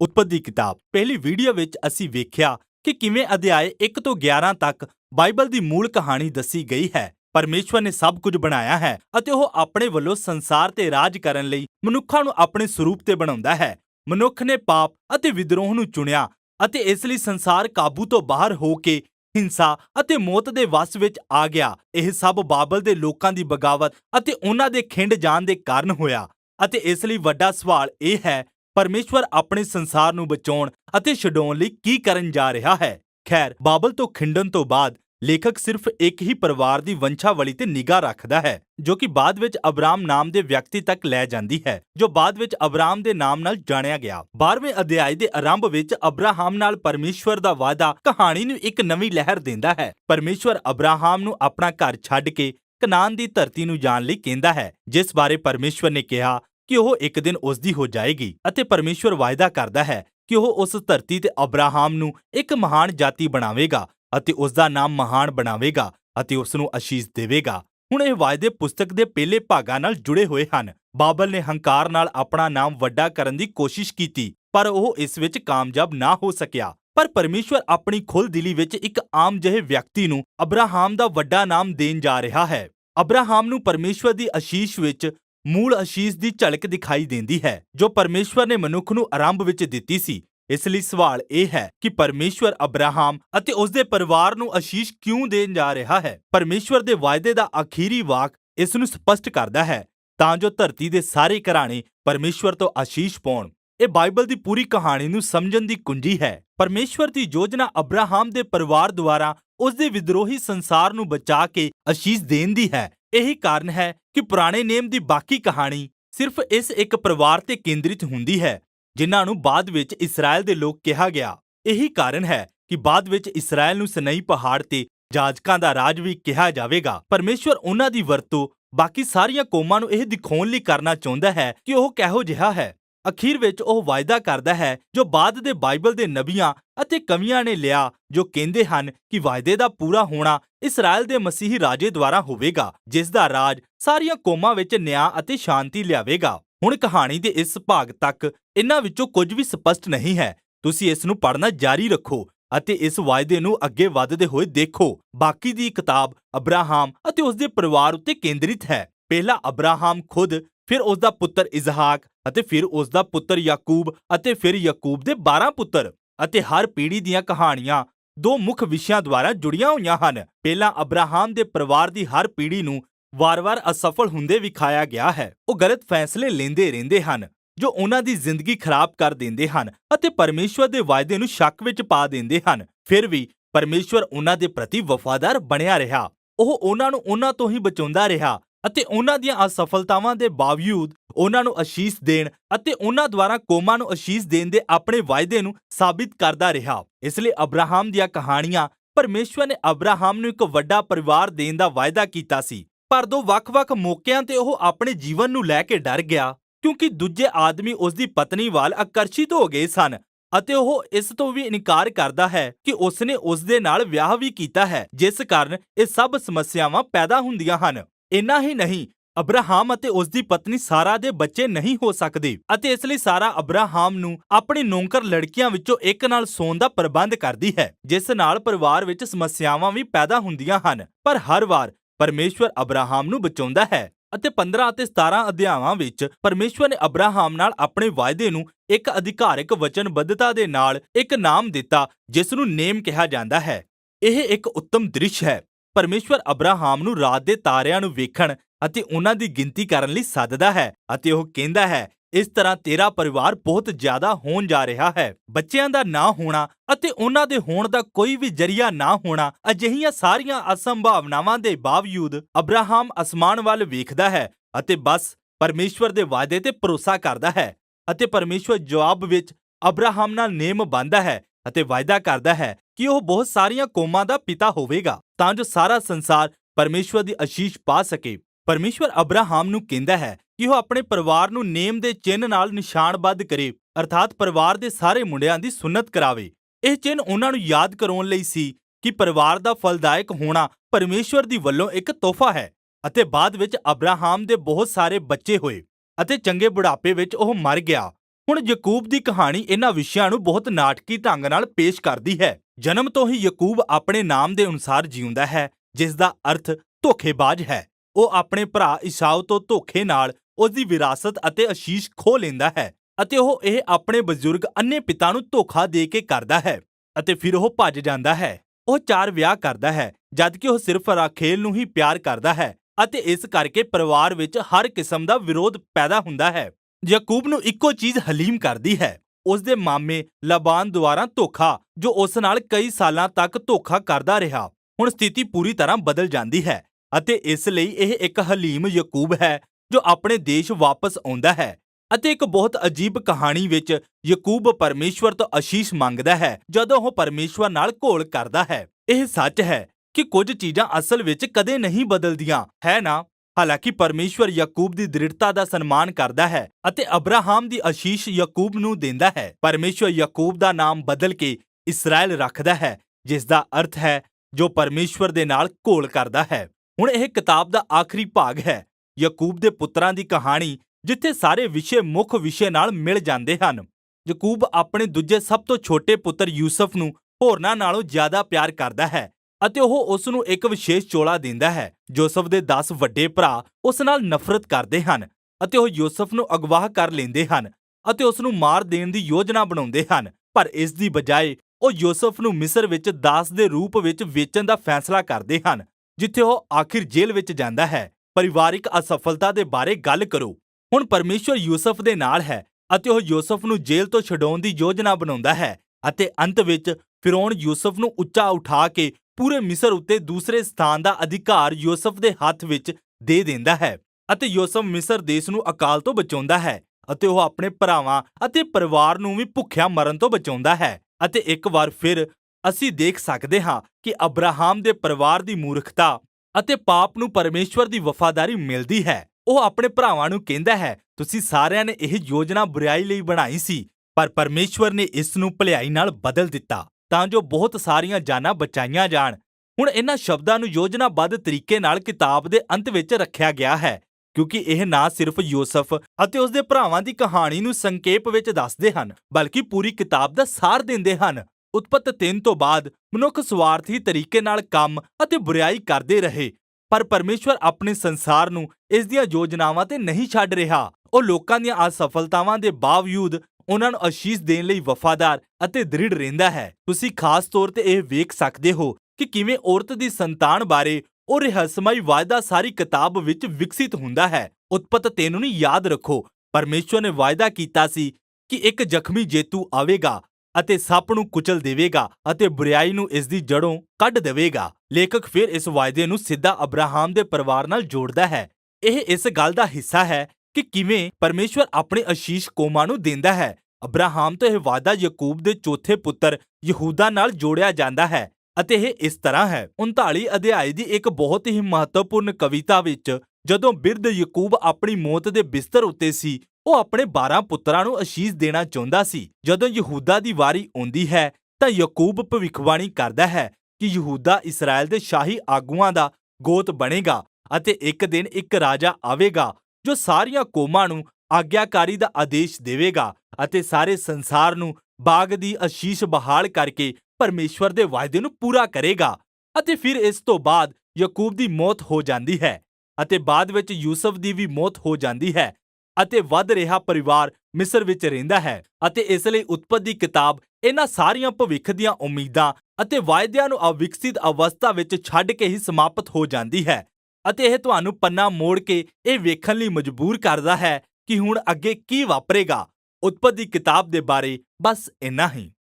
ਉਤਪਤ ਦੀ ਕਿਤਾਬ। ਪਹਿਲੀ ਵੀਡੀਓ ਵਿੱਚ ਅਸੀਂ ਵੇਖਿਆ ਕਿ ਕਿਵੇਂ ਅਧਿਆਏ 1 ਤੋਂ 11 ਤੱਕ ਬਾਈਬਲ ਦੀ ਮੂਲ ਕਹਾਣੀ ਦੱਸੀ ਗਈ ਹੈ। ਪਰਮੇਸ਼ਵਰ ਨੇ ਸਭ ਕੁਝ ਬਣਾਇਆ ਹੈ ਅਤੇ ਉਹ ਆਪਣੇ ਵੱਲੋਂ ਸੰਸਾਰ ਤੇ ਰਾਜ ਕਰਨ ਲਈ ਮਨੁੱਖਾਂ ਨੂੰ ਆਪਣੇ ਸਰੂਪ ਤੇ ਬਣਾਉਂਦਾ ਹੈ। ਮਨੁੱਖ ਨੇ ਪਾਪ ਅਤੇ ਵਿਦਰੋਹ ਨੂੰ ਚੁਣਿਆ ਅਤੇ ਇਸ ਲਈ ਸੰਸਾਰ ਕਾਬੂ ਤੋਂ ਬਾਹਰ ਹੋ ਕੇ ਹਿੰਸਾ ਅਤੇ ਮੌਤ ਦੇ ਵਸ ਵਿੱਚ ਆ ਗਿਆ। ਇਹ ਸਭ ਬਾਬਲ ਦੇ ਲੋਕਾਂ ਦੀ ਬਗਾਵਤ ਅਤੇ ਉਹਨਾਂ ਦੇ ਖਿੰਡ ਜਾਣ ਦੇ ਕਾਰਨ ਹੋਇਆ ਅਤੇ ਇਸ ਲਈ ਵੱਡਾ ਸਵਾਲ ਇਹ ਹੈ ਪਰਮੇਸ਼ਵਰ ਆਪਣੇ ਸੰਸਾਰ ਨੂੰ ਬਚਾਉਣ ਅਤੇ ਛਡਾਉਣ ਲਈ ਕੀ ਕਰਨ ਜਾ ਰਿਹਾ ਹੈ? ਖੈਰ, ਬਾਬਲ ਤੋਂ ਖਿੰਡਣ ਤੋਂ ਬਾਅਦ ਲੇਖਕ ਸਿਰਫ ਇੱਕ ਹੀ ਪਰਿਵਾਰ ਦੀ ਵੰਸ਼ਾਵਲੀ ਤੇ ਨਿਗਾਹ ਰੱਖਦਾ ਹੈ, ਜੋ ਕਿ ਬਾਅਦ ਵਿੱਚ ਅਬਰਾਮ ਨਾਮ ਦੇ ਵਿਅਕਤੀ ਤੱਕ ਲੈ ਜਾਂਦੀ ਹੈ, ਜੋ ਬਾਅਦ ਵਿੱਚ ਅਬਰਾਮ ਦੇ ਨਾਮ ਨਾਲ ਜਾਣਿਆ ਗਿਆ। 12ਵੇਂ ਅਧਿਆਇ ਦੇ ਆਰੰਭ ਵਿੱਚ ਅਬਰਾਹਮ ਨਾਲ ਪਰਮੇਸ਼ਵਰ ਦਾ ਵਾਅਦਾ ਕਹਾਣੀ ਨੂੰ ਇੱਕ ਨਵੀਂ ਲਹਿਰ ਦਿੰਦਾ ਹੈ। ਪਰਮੇਸ਼ਵਰ ਅਬਰਾਹਮ ਨੂੰ ਆਪਣਾ ਘਰ ਛੱਡ ਕੇ ਕਨਾਨ ਦੀ ਧਰਤੀ ਨੂੰ ਜਾਣ ਲਈ ਕਹਿੰਦਾ ਹੈ, ਜਿਸ ਬਾਰੇ ਪਰਮੇਸ਼ਵਰ ਨੇ ਕਿਹਾ ਕਿ ਉਹ ਇੱਕ ਦਿਨ ਉਸ ਦੀ ਹੋ ਜਾਏਗੀ ਅਤੇ ਪਰਮੇਸ਼ਵਰ ਵਾਅਦਾ ਕਰਦਾ ਹੈ ਕਿ ਉਹ ਉਸ ਧਰਤੀ ਤੇ ਅਬਰਾਹਮ ਨੂੰ ਇੱਕ ਮਹਾਨ ਜਾਤੀ ਬਣਾਵੇਗਾ ਅਤੇ ਉਸ ਦਾ ਨਾਮ ਮਹਾਨ ਬਣਾਵੇਗਾ ਅਤੇ ਉਸ ਨੂੰ ਅਸ਼ੀਸ਼ ਦੇਵੇਗਾ। ਹੁਣ ਇਹ ਵਾਅਦੇ ਪੁਸਤਕ ਦੇ ਪਹਿਲੇ ਭਾਗਾਂ ਨਾਲ ਜੁੜੇ ਹੋਏ ਹਨ। ਬਾਬਲ ਨੇ ਹੰਕਾਰ ਨਾਲ ਆਪਣਾ ਨਾਮ ਵੱਡਾ ਕਰਨ ਦੀ ਕੋਸ਼ਿਸ਼ ਕੀਤੀ, ਪਰ ਉਹ ਇਸ ਵਿੱਚ ਕਾਮਯਾਬ ਨਾ ਹੋ ਸਕਿਆ। ਪਰ ਪਰਮੇਸ਼ਵਰ ਆਪਣੀ ਖੁੱਲ ਦਿਲੀ ਵਿੱਚ ਇੱਕ ਆਮ ਜਿਹੇ ਵਿਅਕਤੀ ਨੂੰ ਅਬਰਾਹਮ ਦਾ ਵੱਡਾ ਨਾਮ ਦੇਣ ਜਾ ਰਿਹਾ ਹੈ। ਅਬਰਾਹਮ ਨੂੰ ਪਰਮੇਸ਼ਵਰ ਦੀ ਅਸ਼ੀਸ਼ ਵਿੱਚ ਮੂਲ ਅਸ਼ੀਸ਼ ਦੀ ਝਲਕ ਦਿਖਾਈ ਦਿੰਦੀ ਹੈ, ਜੋ ਪਰਮੇਸ਼ਵਰ ਨੇ ਮਨੁੱਖ ਨੂੰ ਆਰੰਭ ਵਿੱਚ ਦਿੱਤੀ ਸੀ। ਇਸ ਲਈ ਸਵਾਲ ਇਹ ਹੈ ਕਿ ਪਰਮੇਸ਼ਵਰ ਅਬਰਾਹਮ ਅਤੇ ਉਸ ਦੇ ਪਰਿਵਾਰ ਨੂੰ ਅਸ਼ੀਸ਼ ਕਿਉਂ ਦੇਣ ਜਾ ਰਿਹਾ ਹੈ? ਪਰਮੇਸ਼ਵਰ ਦੇ ਵਾਅਦੇ ਦਾ ਅਖੀਰੀ ਵਾਕ ਇਸ ਨੂੰ ਸਪਸ਼ਟ ਕਰਦਾ ਹੈ, ਤਾਂ ਜੋ ਧਰਤੀ ਦੇ ਸਾਰੇ ਘਰਾਣੇ ਪਰਮੇਸ਼ਵਰ ਤੋਂ ਆਸ਼ੀਸ਼ ਪਾਉਣ। ਇਹ ਬਾਈਬਲ ਦੀ ਪੂਰੀ ਕਹਾਣੀ ਨੂੰ ਸਮਝਣ ਦੀ ਕੁੰਜੀ ਹੈ। ਪਰਮੇਸ਼ਵਰ ਦੀ ਯੋਜਨਾ ਅਬਰਾਹਮ ਦੇ ਪਰਿਵਾਰ ਦੁਆਰਾ ਉਸ ਦੇ ਵਿਦਰੋਹੀ ਸੰਸਾਰ ਨੂੰ ਬਚਾ ਕੇ ਅਸ਼ੀਸ਼ ਦੇਣ ਦੀ ਹੈ। ਇਹੀ ਕਾਰਨ ਹੈ ਕਿ ਪੁਰਾਣੇ ਨੇਮ ਦੀ ਬਾਕੀ ਕਹਾਣੀ ਸਿਰਫ ਇਸ ਇੱਕ ਪਰਿਵਾਰ ਤੇ ਕੇਂਦਰਿਤ ਹੁੰਦੀ ਹੈ, ਜਿਨ੍ਹਾਂ ਨੂੰ ਬਾਅਦ ਵਿੱਚ ਇਸਰਾਇਲ ਦੇ ਲੋਕ ਕਿਹਾ ਗਿਆ। ਇਹੀ ਕਾਰਨ ਹੈ ਕਿ ਬਾਅਦ ਵਿੱਚ ਇਸਰਾਇਲ ਨੂੰ ਸਨਈ ਪਹਾੜ ਤੇ ਜਾਜਕਾਂ ਦਾ ਰਾਜ ਵੀ ਕਿਹਾ ਜਾਵੇਗਾ। ਪਰਮੇਸ਼ਵਰ ਉਹਨਾਂ ਦੀ ਵਰਤੋਂ ਬਾਕੀ ਸਾਰੀਆਂ ਕੌਮਾਂ ਨੂੰ ਇਹ ਦਿਖਾਉਣ ਲਈ ਕਰਨਾ ਚਾਹੁੰਦਾ ਹੈ ਕਿ ਉਹ ਕਿਹੋ ਜਿਹਾ ਹੈ। ਅਖੀਰ ਵਿੱਚ ਉਹ ਵਾਅਦਾ ਕਰਦਾ ਹੈ ਜੋ ਬਾਅਦ ਦੇ ਬਾਈਬਲ ਦੇ ਨਬੀਆਂ ਅਤੇ ਕਵੀਆਂ ਨੇ ਲਿਆ, ਜੋ ਕਹਿੰਦੇ ਹਨ ਕਿ ਵਾਅਦੇ ਦਾ ਪੂਰਾ ਹੋਣਾ ਇਸਰਾਇਲ ਦੇ ਮਸੀਹੀ ਰਾਜੇ ਦੁਆਰਾ ਹੋਵੇਗਾ, ਜਿਸ ਦਾ ਰਾਜ ਸਾਰੀਆਂ ਕੌਮਾਂ ਵਿੱਚ ਨਿਆਂ ਅਤੇ ਸ਼ਾਂਤੀ ਲਿਆਵੇਗਾ। ਹੁਣ ਕਹਾਣੀ ਦੇ ਇਸ ਭਾਗ ਤੱਕ ਇਹਨਾਂ ਵਿੱਚੋਂ ਕੁਝ ਵੀ ਸਪਸ਼ਟ ਨਹੀਂ ਹੈ। ਤੁਸੀਂ ਇਸ ਨੂੰ ਪੜ੍ਹਨਾ ਜਾਰੀ ਰੱਖੋ ਅਤੇ ਇਸ ਵਾਅਦੇ ਨੂੰ ਅੱਗੇ ਵਧਦੇ ਹੋਏ ਦੇਖੋ। ਬਾਕੀ ਦੀ ਕਿਤਾਬ ਅਬਰਾਹਮ ਅਤੇ ਉਸ ਦੇ ਪਰਿਵਾਰ ਉੱਤੇ ਕੇਂਦਰਿਤ ਹੈ। ਪਹਿਲਾ ਅਬਰਾਹਮ ਖੁਦ ਫਿਰ ਉਸ ਦਾ ਪੁੱਤਰ ਇਜ਼ਹਾਕ ਅਤੇ ਫਿਰ ਉਸ ਦਾ ਪੁੱਤਰ ਯਾਕੂਬ ਅਤੇ ਫਿਰ ਯਾਕੂਬ ਦੇ 12 ਪੁੱਤਰ ਅਤੇ ਹਰ ਪੀੜ੍ਹੀ ਦੀਆਂ ਕਹਾਣੀਆਂ ਦੋ ਮੁੱਖ ਵਿਸ਼ਿਆਂ ਦੁਆਰਾ ਜੁੜੀਆਂ ਹੋਈਆਂ ਹਨ। ਪਹਿਲਾਂ ਅਬਰਾਹਮ ਦੇ ਪਰਿਵਾਰ ਦੀ ਹਰ ਪੀੜ੍ਹੀ ਨੂੰ ਵਾਰ-ਵਾਰ ਅਸਫਲ ਹੁੰਦੇ ਵਿਖਾਇਆ ਗਿਆ ਹੈ। ਉਹ ਗਲਤ ਫੈਸਲੇ ਲੈਂਦੇ ਰਹਿੰਦੇ ਹਨ, ਜੋ ਉਹਨਾਂ ਦੀ ਜ਼ਿੰਦਗੀ ਖਰਾਬ ਕਰ ਦਿੰਦੇ ਹਨ ਅਤੇ ਪਰਮੇਸ਼ਵਰ ਦੇ ਵਾਅਦੇ ਨੂੰ ਸ਼ੱਕ ਵਿੱਚ ਪਾ ਦਿੰਦੇ ਹਨ। ਫਿਰ ਵੀ ਪਰਮੇਸ਼ਵਰ ਉਹਨਾਂ ਦੇ ਪ੍ਰਤੀ ਵਫਾਦਾਰ ਬਣਿਆ ਰਿਹਾ। ਉਹ ਉਹਨਾਂ ਨੂੰ ਉਹਨਾਂ ਤੋਂ ਹੀ ਬਚਾਉਂਦਾ ਰਿਹਾ ਅਤੇ ਉਹਨਾਂ ਦੀਆਂ ਅਸਫਲਤਾਵਾਂ ਦੇ ਬਾਵਜੂਦ ਉਹਨਾਂ ਨੂੰ ਅਸ਼ੀਸ਼ ਦੇਣ ਅਤੇ ਉਹਨਾਂ ਦੁਆਰਾ ਕੌਮਾਂ ਨੂੰ ਅਸ਼ੀਸ਼ ਦੇਣ ਦੇ ਆਪਣੇ ਵਾਅਦੇ ਨੂੰ ਸਾਬਿਤ ਕਰਦਾ ਰਿਹਾ। ਇਸ ਲਈ ਅਬਰਾਹਮ ਦੀਆਂ ਕਹਾਣੀਆਂ ਪਰਮੇਸ਼ਵਰ ਨੇ ਅਬਰਾਹਮ ਨੂੰ ਇੱਕ ਵੱਡਾ ਪਰਿਵਾਰ ਦੇਣ ਦਾ ਵਾਅਦਾ ਕੀਤਾ ਸੀ। ਪਰ ਦੋ ਵੱਖ-ਵੱਖ ਮੌਕਿਆਂ ਤੇ ਉਹ ਆਪਣੇ ਜੀਵਨ ਨੂੰ ਲੈ ਕੇ ਡਰ ਗਿਆ, ਕਿਉਂਕਿ ਦੂਜੇ ਆਦਮੀ ਉਸ ਦੀ ਪਤਨੀ ਵੱਲ ਆਕਰਸ਼ਿਤ ਹੋ ਗਏ ਸਨ ਅਤੇ ਉਹ ਇਸ ਤੋਂ ਵੀ ਇਨਕਾਰ ਕਰਦਾ ਹੈ ਕਿ ਉਸਨੇ ਉਸ ਦੇ ਨਾਲ ਵਿਆਹ ਵੀ ਕੀਤਾ ਹੈ, ਜਿਸ ਕਾਰਨ ਇਹ ਸਭ ਸਮੱਸਿਆਵਾਂ ਪੈਦਾ ਹੁੰਦੀਆਂ ਹਨ। ਇੰਨਾ ਹੀ ਨਹੀਂ, ਅਬਰਾਹਮ ਅਤੇ ਉਸ ਦੀ ਪਤਨੀ ਸਾਰਾ ਦੇ ਬੱਚੇ ਨਹੀਂ ਹੋ ਸਕਦੇ ਅਤੇ ਇਸ ਲਈ ਸਾਰਾ ਅਬਰਾਹਮ ਨੂੰ ਆਪਣੀ ਨੌਕਰ ਲੜਕੀਆਂ ਵਿੱਚੋਂ ਇੱਕ ਨਾਲ ਸੌਣ ਦਾ ਪ੍ਰਬੰਧ ਕਰਦੀ ਹੈ, ਜਿਸ ਨਾਲ ਪਰਿਵਾਰ ਵਿੱਚ ਸਮੱਸਿਆਵਾਂ ਵੀ ਪੈਦਾ ਹੁੰਦੀਆਂ ਹਨ। ਪਰ ਹਰ ਵਾਰ ਪਰਮੇਸ਼ਵਰ ਅਬਰਾਹਮ ਨੂੰ ਬਚਾਉਂਦਾ ਹੈ ਅਤੇ 15 ਅਤੇ 17 ਅਧਿਆਵਾਂ ਵਿੱਚ ਪਰਮੇਸ਼ਵਰ ਨੇ ਅਬਰਾਹਮ ਨਾਲ ਆਪਣੇ ਵਾਅਦੇ ਨੂੰ ਇੱਕ ਅਧਿਕਾਰਿਕ ਵਚਨਬੱਧਤਾ ਦੇ ਨਾਲ ਇੱਕ ਨਾਮ ਦਿੱਤਾ ਜਿਸ ਨੂੰ ਨੇਮ ਕਿਹਾ ਜਾਂਦਾ ਹੈ। ਇਹ ਇੱਕ ਉੱਤਮ ਦ੍ਰਿਸ਼ ਹੈ। ਪਰਮੇਸ਼ਵਰ ਅਬਰਾਹਮ ਨੂੰ ਰਾਤ ਦੇ ਤਾਰਿਆਂ ਨੂੰ ਵੇਖਣ ਅਤੇ ਉਹਨਾਂ ਦੀ ਗਿਣਤੀ ਕਰਨ ਲਈ ਸੱਦਦਾ ਹੈ ਅਤੇ ਉਹ ਕਹਿੰਦਾ ਹੈ, ਇਸ ਤਰ੍ਹਾਂ ਤੇਰਾ ਪਰਿਵਾਰ ਬਹੁਤ ਜ਼ਿਆਦਾ ਹੋਣ ਜਾ ਰਿਹਾ ਹੈ। ਬੱਚਿਆਂ ਦਾ ਨਾ ਹੋਣਾ ਅਤੇ ਉਹਨਾਂ ਦੇ ਹੋਣ ਦਾ ਕੋਈ ਵੀ ਜਰੀਆ ਨਾ ਹੋਣਾ ਅਜਿਹੀਆਂ ਸਾਰੀਆਂ ਅਸੰਭਾਵਨਾਵਾਂ ਦੇ ਬਾਵਜੂਦ ਅਬਰਾਹਮ ਅਸਮਾਨ ਵੱਲ ਵੇਖਦਾ ਹੈ ਅਤੇ ਬਸ ਪਰਮੇਸ਼ਵਰ ਦੇ ਵਾਅਦੇ ਤੇ ਭਰੋਸਾ ਕਰਦਾ ਹੈ ਅਤੇ ਪਰਮੇਸ਼ਵਰ ਜਵਾਬ ਵਿੱਚ ਅਬਰਾਹਮ ਨਾਲ ਨੇਮ ਬੰਨ੍ਹਦਾ ਹੈ ਅਤੇ ਵਾਅਦਾ ਕਰਦਾ ਹੈ ਕਿ ਉਹ ਬਹੁਤ ਸਾਰੀਆਂ ਕੌਮਾਂ ਦਾ ਪਿਤਾ ਹੋਵੇਗਾ, ਤਾਂ ਜੋ ਸਾਰਾ ਸੰਸਾਰ ਪਰਮੇਸ਼ਵਰ ਦੀ ਅਸ਼ੀਸ਼ ਪਾ ਸਕੇ। ਪਰਮੇਸ਼ਵਰ ਅਬਰਾਹਮ ਨੂੰ ਕਹਿੰਦਾ ਹੈ ਕਿ ਉਹ ਆਪਣੇ ਪਰਿਵਾਰ ਨੂੰ ਨੇਮ ਦੇ ਚਿੰਨ੍ਹ ਨਾਲ ਨਿਸ਼ਾਨਬੱਧ ਕਰੇ, ਅਰਥਾਤ ਪਰਿਵਾਰ ਦੇ ਸਾਰੇ ਮੁੰਡਿਆਂ ਦੀ ਸੁਨਤ ਕਰਾਵੇ। ਇਹ ਚਿੰਨ੍ਹ ਉਹਨਾਂ ਨੂੰ ਯਾਦ ਕਰਾਉਣ ਲਈ ਸੀ ਕਿ ਪਰਿਵਾਰ ਦਾ ਫਲਦਾਇਕ ਹੋਣਾ ਪਰਮੇਸ਼ਵਰ ਦੀ ਵੱਲੋਂ ਇੱਕ ਤੋਹਫਾ ਹੈ ਅਤੇ ਬਾਅਦ ਵਿੱਚ ਅਬਰਾਹਮ ਦੇ ਬਹੁਤ ਸਾਰੇ ਬੱਚੇ ਹੋਏ ਅਤੇ ਚੰਗੇ ਬੁਢਾਪੇ ਵਿੱਚ ਉਹ ਮਰ ਗਿਆ। ਹੁਣ ਯਕੂਬ ਦੀ ਕਹਾਣੀ ਇਹਨਾਂ ਵਿਸ਼ਿਆਂ ਨੂੰ ਬਹੁਤ ਨਾਟਕੀ ਢੰਗ ਨਾਲ ਪੇਸ਼ ਕਰਦੀ ਹੈ। ਜਨਮ ਤੋਂ ਹੀ ਯਕੂਬ ਆਪਣੇ ਨਾਮ ਦੇ ਅਨੁਸਾਰ ਜਿਉਂਦਾ ਹੈ ਜਿਸ ਦਾ ਅਰਥ ਧੋਖੇਬਾਜ਼ ਹੈ। ਉਹ ਆਪਣੇ ਭਰਾ ਇਸਾਓ ਤੋਂ ਧੋਖੇ ਨਾਲ ਉਸ ਦੀ ਵਿਰਾਸਤ ਅਤੇ ਅਸ਼ੀਸ਼ ਖੋ ਲੈਂਦਾ ਹੈ ਅਤੇ ਉਹ ਇਹ ਆਪਣੇ ਬਜ਼ੁਰਗ ਅੰਨੇ ਪਿਤਾ ਨੂੰ ਧੋਖਾ ਦੇ ਕੇ ਕਰਦਾ ਹੈ ਅਤੇ ਫਿਰ ਉਹ ਭੱਜ ਜਾਂਦਾ ਹੈ। ਉਹ ਚਾਰ ਵਿਆਹ ਕਰਦਾ ਹੈ, ਜਦਕਿ ਉਹ ਸਿਰਫ ਰਾਖੇਲ ਨੂੰ ਹੀ ਪਿਆਰ ਕਰਦਾ ਹੈ ਅਤੇ ਇਸ ਕਰਕੇ ਪਰਿਵਾਰ ਵਿੱਚ ਹਰ ਕਿਸਮ ਦਾ ਵਿਰੋਧ ਪੈਦਾ ਹੁੰਦਾ ਹੈ। ਯਾਕੂਬ ਨੂੰ ਇੱਕੋ ਚੀਜ਼ ਹਲੀਮ ਕਰਦੀ ਹੈ ਉਸ ਦੇ ਮਾਮੇ ਲਬਾਨ ਦੁਆਰਾ ਧੋਖਾ, ਜੋ ਉਸ ਨਾਲ ਕਈ ਸਾਲਾਂ ਤੱਕ ਧੋਖਾ ਕਰਦਾ ਰਿਹਾ। ਹੁਣ ਸਥਿਤੀ ਪੂਰੀ ਤਰ੍ਹਾਂ ਬਦਲ ਜਾਂਦੀ ਹੈ ਅਤੇ ਇਸ ਲਈ ਇਹ ਇੱਕ ਹਲੀਮ ਯਾਕੂਬ ਹੈ, ਜੋ ਆਪਣੇ ਦੇਸ਼ ਵਾਪਸ ਆਉਂਦਾ ਹੈ ਅਤੇ ਇੱਕ ਬਹੁਤ ਅਜੀਬ ਕਹਾਣੀ ਵਿੱਚ ਯਾਕੂਬ ਪਰਮੇਸ਼ਵਰ ਤੋਂ ਅਸ਼ੀਸ਼ ਮੰਗਦਾ ਹੈ, ਜਦੋਂ ਉਹ ਪਰਮੇਸ਼ਵਰ ਨਾਲ ਘੋਲ ਕਰਦਾ ਹੈ। ਇਹ ਸੱਚ ਹੈ ਕਿ ਕੁਝ ਚੀਜ਼ਾਂ ਅਸਲ ਵਿੱਚ ਕਦੇ ਨਹੀਂ ਬਦਲਦੀਆਂ, ਹੈ ਨਾ? ਹਾਲਾਂਕਿ ਪਰਮੇਸ਼ਵਰ ਯਾਕੂਬ ਦੀ ਦ੍ਰਿੜਤਾ ਦਾ ਸਨਮਾਨ ਕਰਦਾ ਹੈ ਅਤੇ ਅਬਰਾਹਮ ਦੀ ਅਸ਼ੀਸ਼ ਯਾਕੂਬ ਨੂੰ ਦਿੰਦਾ ਹੈ। ਪਰਮੇਸ਼ਵਰ ਯਾਕੂਬ ਦਾ ਨਾਮ ਬਦਲ ਕੇ ਇਸਰਾਇਲ ਰੱਖਦਾ ਹੈ ਜਿਸ ਦਾ ਅਰਥ ਹੈ ਜੋ ਪਰਮੇਸ਼ਵਰ ਦੇ ਨਾਲ ਘੋਲ ਕਰਦਾ ਹੈ। ਹੁਣ ਇਹ ਕਿਤਾਬ ਦਾ ਆਖਰੀ ਭਾਗ ਹੈ, ਯਾਕੂਬ ਦੇ ਪੁੱਤਰਾਂ ਦੀ ਕਹਾਣੀ, ਜਿੱਥੇ ਸਾਰੇ ਵਿਸ਼ੇ ਮੁੱਖ ਵਿਸ਼ੇ ਨਾਲ ਮਿਲ ਜਾਂਦੇ ਹਨ। ਯਾਕੂਬ ਆਪਣੇ ਦੂਜੇ ਸਭ ਤੋਂ ਛੋਟੇ ਪੁੱਤਰ ਯੂਸਫ ਨੂੰ ਹੋਰਨਾਂ ਨਾਲੋਂ ਜ਼ਿਆਦਾ ਪਿਆਰ ਕਰਦਾ ਹੈ ਅਤੇ ਉਹ ਉਸ ਨੂੰ ਇੱਕ ਵਿਸ਼ੇਸ਼ ਚੋਲਾ ਦਿੰਦਾ ਹੈ, ਯੂਸਫ ਦੇ 10 ਵੱਡੇ ਭਰਾ ਉਸ ਨਾਲ ਨਫ਼ਰਤ ਕਰਦੇ ਹਨ ਅਤੇ ਉਹ ਯੂਸਫ ਨੂੰ ਅਗਵਾਹ ਕਰ ਲੈਂਦੇ ਹਨ ਅਤੇ ਉਸ ਨੂੰ ਮਾਰ ਦੇਣ ਦੀ ਯੋਜਨਾ ਬਣਾਉਂਦੇ ਹਨ, ਪਰ ਇਸ ਦੀ ਬਜਾਏ ਉਹ ਯੂਸਫ ਨੂੰ ਮਿਸਰ ਵਿੱਚ ਦਾਸ ਦੇ ਰੂਪ ਵਿੱਚ ਵੇਚਣ ਦਾ ਫੈਸਲਾ ਕਰਦੇ ਹਨ, ਜਿੱਥੇ ਉਹ ਆਖਿਰ ਜੇਲ੍ਹ ਵਿੱਚ ਜਾਂਦਾ ਹੈ। ਪਰਿਵਾਰਿਕ ਅਸਫਲਤਾ ਦੇ ਬਾਰੇ ਗੱਲ ਕਰੋ। ਹੁਣ ਪਰਮੇਸ਼ਵਰ ਯੂਸਫ ਦੇ ਨਾਲ ਹੈ ਅਤੇ ਉਹ ਯੂਸਫ ਨੂੰ ਜੇਲ੍ਹ ਤੋਂ ਛਡਾਉਣ ਦੀ ਯੋਜਨਾ ਬਣਾਉਂਦਾ ਹੈ ਅਤੇ ਅੰਤ ਵਿੱਚ ਫਿਰੌਨ ਯੂਸਫ ਨੂੰ ਉੱਚਾ ਉਠਾ ਕੇ ਪੂਰੇ ਮਿਸਰ ਉੱਤੇ ਦੂਸਰੇ ਸਥਾਨ ਦਾ ਅਧਿਕਾਰ ਯੂਸਫ ਦੇ ਹੱਥ ਵਿੱਚ ਦੇ ਦਿੰਦਾ ਹੈ ਅਤੇ ਯੂਸਫ ਮਿਸਰ ਦੇਸ਼ ਨੂੰ ਅਕਾਲ ਤੋਂ ਬਚਾਉਂਦਾ ਹੈ ਅਤੇ ਉਹ ਆਪਣੇ ਭਰਾਵਾਂ ਅਤੇ ਪਰਿਵਾਰ ਨੂੰ ਵੀ ਭੁੱਖਿਆ ਮਰਨ ਤੋਂ ਬਚਾਉਂਦਾ ਹੈ ਅਤੇ ਇੱਕ ਵਾਰ ਫਿਰ ਅਸੀਂ ਦੇਖ ਸਕਦੇ ਹਾਂ ਕਿ ਅਬਰਾਹਮ ਦੇ ਪਰਿਵਾਰ ਦੀ ਮੂਰਖਤਾ ਅਤੇ ਪਾਪ ਨੂੰ ਪਰਮੇਸ਼ਵਰ ਦੀ ਵਫਾਦਾਰੀ ਮਿਲਦੀ ਹੈ। ਉਹ ਆਪਣੇ ਭਰਾਵਾਂ ਨੂੰ ਕਹਿੰਦਾ ਹੈ, ਤੁਸੀਂ ਸਾਰਿਆਂ ਨੇ ਇਹ ਯੋਜਨਾ ਬੁਰਾਈ ਲਈ ਬਣਾਈ ਸੀ, ਪਰ ਪਰਮੇਸ਼ਵਰ ਨੇ ਇਸ ਨੂੰ ਭਲਾਈ ਨਾਲ ਬਦਲ ਦਿੱਤਾ। ਤਾਂ ਜੋ ਬਹੁਤ ਸਾਰੀਆਂ ਜਾਨਾਂ ਬਚਾਈਆਂ ਜਾਣ। ਹੁਣ ਇਹਨਾਂ ਸ਼ਬਦਾਂ ਨੂੰ ਯੋਜਨਾਬੱਧ ਤਰੀਕੇ ਨਾਲ ਕਿਤਾਬ ਦੇ ਅੰਤ ਵਿੱਚ ਰੱਖਿਆ ਗਿਆ ਹੈ, ਕਿਉਂਕਿ ਇਹ ਨਾ ਸਿਰਫ ਯੂਸਫ ਅਤੇ ਉਸ ਦੇ ਭਰਾਵਾਂ ਦੀ ਕਹਾਣੀ ਨੂੰ ਸੰਖੇਪ ਵਿੱਚ ਦੱਸਦੇ ਹਨ, ਬਲਕਿ ਪੂਰੀ ਕਿਤਾਬ ਦਾ ਸਾਰ ਦਿੰਦੇ ਹਨ। ਉਤਪਤ 3 ਤੋਂ ਬਾਅਦ ਮਨੁੱਖ ਸਵਾਰਥੀ ਤਰੀਕੇ ਨਾਲ ਕੰਮ ਅਤੇ ਬੁਰਾਈ ਕਰਦੇ ਰਹੇ, ਪਰ ਪਰਮੇਸ਼ਵਰ ਆਪਣੇ ਸੰਸਾਰ ਨੂੰ ਇਸ ਦੀਆਂ ਯੋਜਨਾਵਾਂ ਤੇ ਨਹੀਂ ਛੱਡ ਰਿਹਾ। ਉਹ ਲੋਕਾਂ ਦੀਆਂ ਅਸਫਲਤਾਵਾਂ ਦੇ ਬਾਵਜੂਦ ਉਹਨਾਂ ਨੂੰ ਅਸ਼ੀਸ਼ ਦੇਣ ਲਈ ਵਫਾਦਾਰ ਅਤੇ ਦ੍ਰਿੜ ਰਹਿੰਦਾ ਹੈ। ਤੁਸੀਂ ਖਾਸ ਤੌਰ ਤੇ ਇਹ ਵੇਖ ਸਕਦੇ ਹੋ ਕਿ ਕਿਵੇਂ ਔਰਤ ਦੀ ਸੰਤਾਨ ਬਾਰੇ ਉਹ ਰਹੱਸਮਈ ਵਾਅਦਾ ਸਾਰੀ ਕਿਤਾਬ ਵਿੱਚ ਵਿਕਸਿਤ ਹੁੰਦਾ ਹੈ। ਉਤਪਤ 3 ਨੂੰ ਯਾਦ ਰੱਖੋ। ਪਰਮੇਸ਼ਵਰ ਨੇ ਵਾਅਦਾ ਕੀਤਾ ਸੀ ਕਿ ਇੱਕ ਜ਼ਖਮੀ ਜੇਤੂ ਆਵੇਗਾ ਅਤੇ ਸੱਪ ਨੂੰ ਕੁਚਲ ਦੇਵੇਗਾ ਅਤੇ ਬੁਰਾਈ ਨੂੰ ਇਸ ਦੀ ਜੜੋਂ ਕੱਢ ਦੇਵੇਗਾ। ਲੇਖਕ ਫਿਰ ਇਸ ਵਾਅਦੇ ਨੂੰ ਸਿੱਧਾ ਅਬਰਾਹਮ ਦੇ ਪਰਿਵਾਰ ਨਾਲ ਜੋੜਦਾ ਹੈ। ਇਹ ਇਸ ਗੱਲ ਦਾ ਹਿੱਸਾ ਹੈ ਕਿ ਕਿਵੇਂ ਪਰਮੇਸ਼ਵਰ ਆਪਣੇ ਅਸ਼ੀਸ਼ ਕੌਮਾਂ ਨੂੰ ਦਿੰਦਾ ਹੈ? ਅਬਰਾਹਮ ਤੋਂ ਇਹ ਵਾਅਦਾ ਯਾਕੂਬ ਦੇ ਚੌਥੇ ਪੁੱਤਰ ਯਹੂਦਾ ਨਾਲ ਜੋੜਿਆ ਜਾਂਦਾ ਹੈ ਅਤੇ ਇਹ ਇਸ ਤਰ੍ਹਾਂ ਹੈ। 39 ਅਧਿਆਇ ਦੀ ਇੱਕ ਬਹੁਤ ਹੀ ਮਹੱਤਵਪੂਰਨ ਕਵਿਤਾ ਵਿੱਚ ਜਦੋਂ ਬਿਰਧ ਯਾਕੂਬ ਆਪਣੀ ਮੌਤ ਦੇ ਬਿਸਤਰ ਉੱਤੇ ਸੀ, ਉਹ ਆਪਣੇ 12 ਪੁੱਤਰਾਂ ਨੂੰ ਅਸ਼ੀਸ਼ ਦੇਣਾ ਚਾਹੁੰਦਾ ਸੀ। ਜਦੋਂ ਯਹੂਦਾ ਦੀ ਵਾਰੀ ਆਉਂਦੀ ਹੈ, ਤਾਂ ਯਾਕੂਬ ਭਵਿੱਖਬਾਣੀ ਕਰਦਾ ਹੈ ਕਿ ਯਹੂਦਾ ਇਸਰਾਇਲ ਦੇ ਸ਼ਾਹੀ ਆਗੂਆਂ ਦਾ ਗੋਤ ਬਣੇਗਾ ਅਤੇ ਇੱਕ ਦਿਨ ਇੱਕ ਰਾਜਾ ਆਵੇਗਾ ਜੋ ਸਾਰੀਆਂ ਕੌਮਾਂ ਨੂੰ ਆਗਿਆਕਾਰੀ ਦਾ ਆਦੇਸ਼ ਦੇਵੇਗਾ ਅਤੇ ਸਾਰੇ ਸੰਸਾਰ ਨੂੰ ਬਾਗ ਦੀ ਅਸ਼ੀਸ਼ ਬਹਾਲ ਕਰਕੇ ਪਰਮੇਸ਼ਵਰ ਦੇ ਵਾਅਦੇ ਨੂੰ ਪੂਰਾ ਕਰੇਗਾ ਅਤੇ ਫਿਰ ਇਸ ਤੋਂ ਬਾਅਦ ਯਾਕੂਬ ਦੀ ਮੌਤ ਹੋ ਜਾਂਦੀ ਹੈ ਅਤੇ ਬਾਅਦ ਵਿੱਚ ਯੂਸਫ ਦੀ ਵੀ ਮੌਤ ਹੋ ਜਾਂਦੀ ਹੈ ਅਤੇ ਵੱਧ ਰਿਹਾ ਪਰਿਵਾਰ ਮਿਸਰ ਵਿੱਚ ਰਹਿੰਦਾ ਹੈ ਅਤੇ ਇਸ ਲਈ ਉਤਪਤ ਦੀ ਕਿਤਾਬ ਇਹਨਾਂ ਸਾਰੀਆਂ ਭਵਿੱਖ ਦੀਆਂ ਉਮੀਦਾਂ ਅਤੇ ਵਾਅਦਿਆਂ ਨੂੰ ਅਵਿਕਸਿਤ ਅਵਸਥਾ ਵਿੱਚ ਛੱਡ ਕੇ ਹੀ ਸਮਾਪਤ ਹੋ ਜਾਂਦੀ ਹੈ। ਅਤੇ ਇਹ ਤੁਹਾਨੂੰ ਪੰਨਾ ਮੋੜ ਕੇ ਇਹ ਵੇਖਣ ਲਈ ਮਜਬੂਰ ਕਰਦਾ ਹੈ ਕਿ ਹੁਣ ਅੱਗੇ ਕੀ ਵਾਪਰੇਗਾ। ਉਤਪਤ ਦੀ ਕਿਤਾਬ ਦੇ ਬਾਰੇ ਬਸ ਇੰਨਾ ਹੀ।